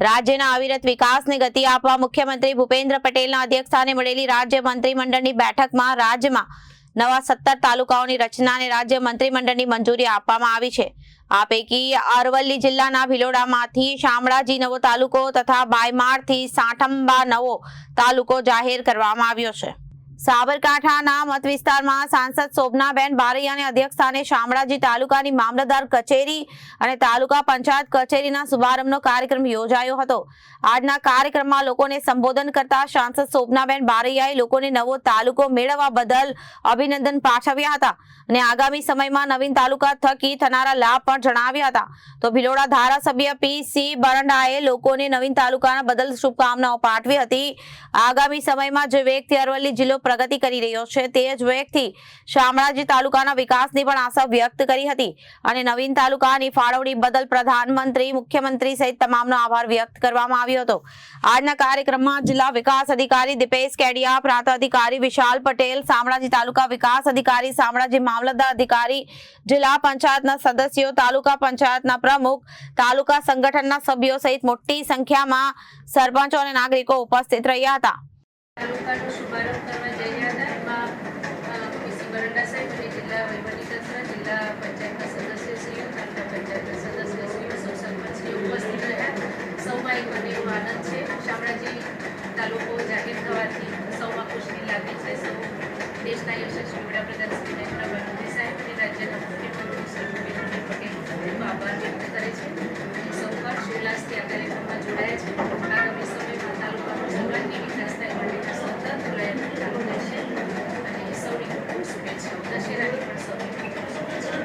રાજ્યના અવિરત વિકાસને ગતિ આપવા મુખ્યમંત્રી ભૂપેન્દ્ર પટેલના અધ્યક્ષસ્થાને મળેલી રાજ્ય મંત્રીમંડળની બેઠકમાં રાજ્યમાં નવા સત્તર તાલુકાઓની રચનાને રાજ્ય મંત્રીમંડળની મંજૂરી આપવામાં આવી છે. આ પૈકી અરવલ્લી જિલ્લાના ભિલોડામાંથી શામળાજી નવો તાલુકો તથા બાયમાળથી સાઠંબા નવો તાલુકો જાહેર કરવામાં આવ્યો છે. સાબરકાંઠાના મત વિસ્તારમાં સાંસદ શોભનાબેન બારૈયાને અધ્યક્ષસ્થાને શામળાજી તાલુકાની મામલતદાર કચેરી અને તાલુકા પંચાયત કચેરીના શુભારંભનો કાર્યક્રમ યોજાયો હતો. આજના કાર્યક્રમમાં લોકોને સંબોધન કરતા સાંસદ શોભનાબેન બારૈયાએ લોકોને નવો તાલુકો મેળવવા બદલ અભિનંદન પાઠવ્યા હતા અને આગામી સમયમાં નવીન તાલુકા થકી થનારા લાભ પણ જણાવ્યા હતા. તો ભિલોડા ધારાસભ્ય પી સી બરંડાએ લોકોને નવીન તાલુકાના બદલ શુભકામનાઓ પાઠવી હતી. આગામી સમયમાં જે વ્યક્તિ અરવલ્લી જિલ્લો પ્રગતિ કરી રહ્યો છે. તે જ વ્યક્તિ શામળાજી તાલુકાના વિકાસની પણ આશા વ્યક્ત કરી હતી અને નવીન તાલુકાની ફાળવણી બદલ પ્રધાનમંત્રી, મુખ્યમંત્રી સહિત તમામનો આભાર વ્યક્ત કરવામાં આવ્યો હતો. આજના કાર્યક્રમમાં જિલ્લા વિકાસ અધિકારી દીપેશ કેડિયા, પ્રાંત અધિકારી વિશાલ પટેલ, શામળાજી તાલુકા વિકાસ અધિકારી, શામળાજી મામલતદાર અધિકારી, જિલ્લા પંચાયતના સદસ્યો, તાલુકા પંચાયતના પ્રમુખ, તાલુકા સંગઠનના સભ્યો સહિત મોટી સંખ્યામાં સરપંચો અને નાગરિકો ઉપસ્થિત રહ્યા હતા. તાલુકાનો શુભારંભ કરવા જઈ રહ્યા હતા. એમાં પીસી બરંડા સાહેબ અને જિલ્લા વહીવટીતંત્ર, જિલ્લા પંચાયતના સદસ્યશ્રીઓ તાલુકા પંચાયતના સદસ્યશ્રીઓ સૌ સરપંચશ્રીઓ ઉપસ્થિત રહ્યા. સૌમાં એક મને એવો આનંદ છે. શામળાજી તાલુકો જાહેર થવાથી સૌમાં ખુશી લાગે છે. સૌ દેશના યશસ્વી વડાપ્રધાન શ્રી નરેન્દ્ર મોદી સાહેબ અને રાજ્યના મુખ્યમંત્રી શ્રી ભૂપેન્દ્રભાઈ પટેલ ખૂબ આભાર વ્યક્ત કરે છે અને સૌ હર્ષ ઉલ્લાસથી આ કાર્યક્રમમાં જોડાયા છે આગામી સમયમાં તાલુકાનો સર્વાંગી વિકાસ થાય માટેના સતત પ્રયત્ન ચાલુ રહેશે અને સૌની ખૂબ ખૂબ શુભેચ્છાઓ દશેરાની પણ સૌની ખૂબ ખૂબ શુભેચ્છાઓ